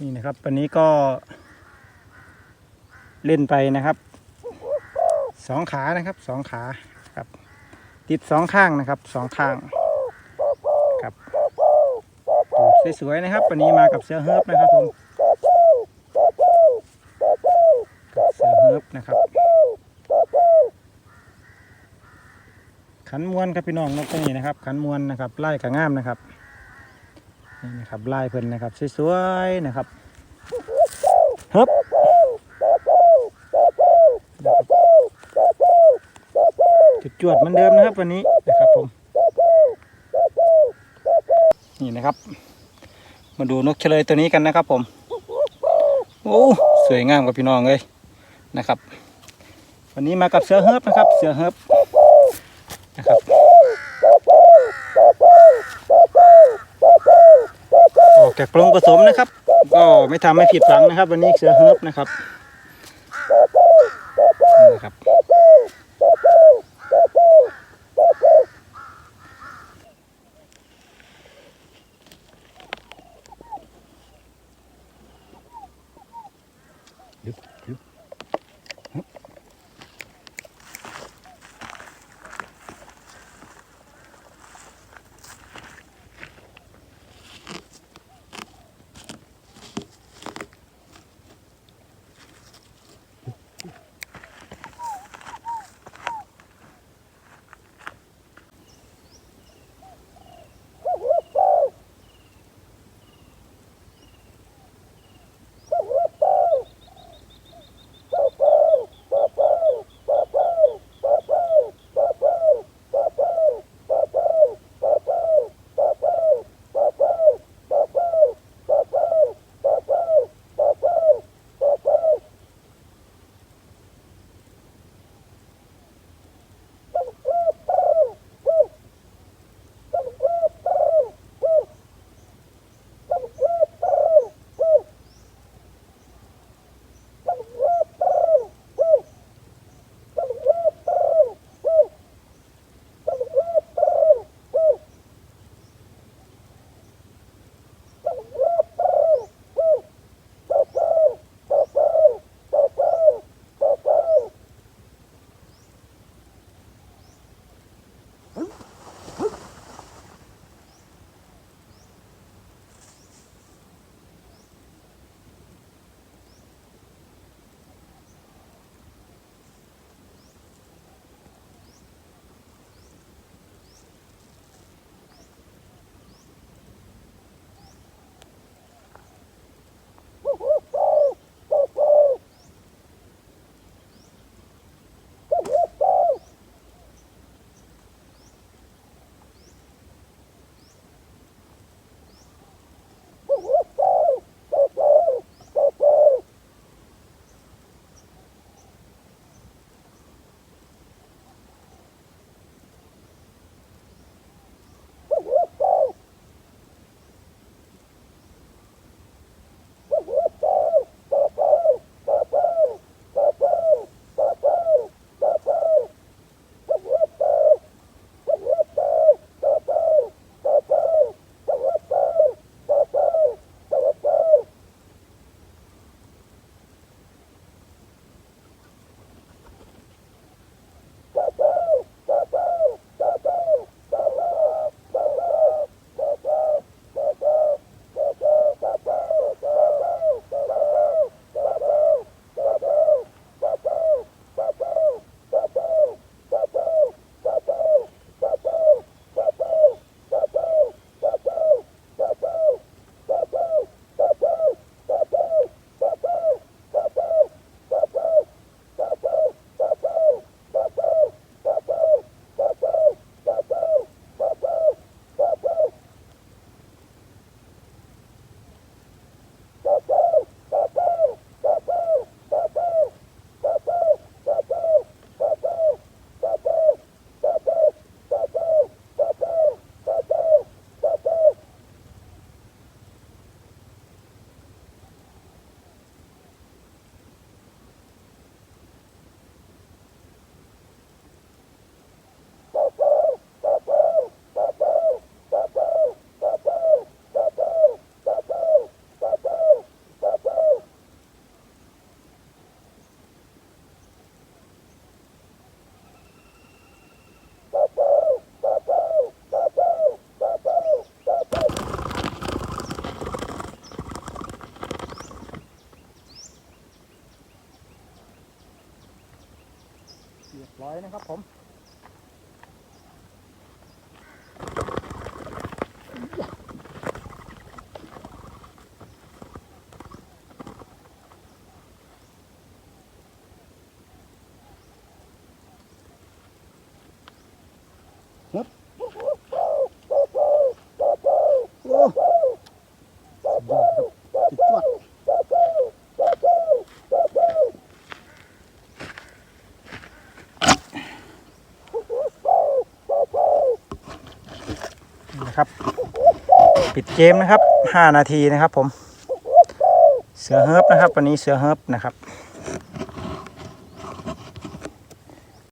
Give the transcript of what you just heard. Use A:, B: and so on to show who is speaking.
A: นี่นะครับวันนี้ก็เล่นไปนะครับสองขานะครับสองขาครับ ติดสองข้างนะครับสองข้างครับตูดสวยๆนะครับ วันนี้มากับเสือเฮิร์บนะครับผมเสือเฮิร์บนะครับ ขันมวนครับพี่น้องนกตัวนี้นะครับ ขันมวนนะครับไล่กระง่ามนะครับ นี่นะครับไล่เพิ่นนะครับสวยๆนะครับเฮิบจุดจวดเหมือนเดิมนะครับวันนี้นะครับผมนี่นะครับ มาดูนกเฉลยตัวนี้กันนะครับผมโอ้สวยงามกับพี่น้องเลยนะครับ วันนี้มากับเสือเฮิบนะครับ เสือเฮิบนะครับออก จากกรงผสมนะครับ ก็ไม่ทำให้ผิดหวังนะครับ วันนี้เสือเฮิร์บนะครับนะครับยึบยึบฮึบ ลอยนะครับผมครับอ้สุดยอดครับจุดจวด นะครับ ปิดเกมนะครับ 5 นาทีนะครับผม เสือเฮิร์บนะครับ วันนี้เสือเฮิร์บนะครับ